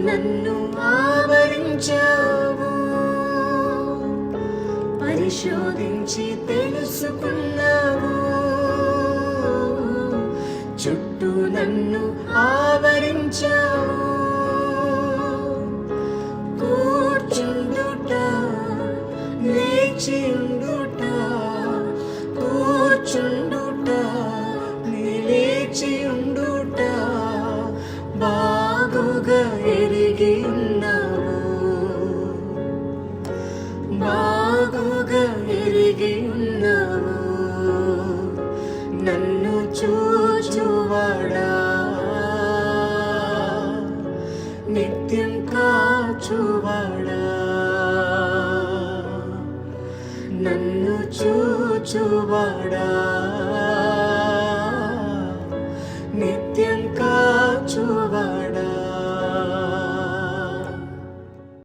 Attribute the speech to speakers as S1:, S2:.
S1: నన్ను ఆవరించావు. పరిశోధించి తెలుసుకున్నావు. చుట్టూ నన్ను ఆవరించావు. కూర్చుందుట లేచిండుట ఎరిగి ఉన్నావు బాగుగా ఎరిగి ఉన్నావు నన్ను చూచువాడా. నిత్యం కాచువాడా. నన్ను చూచువాడా.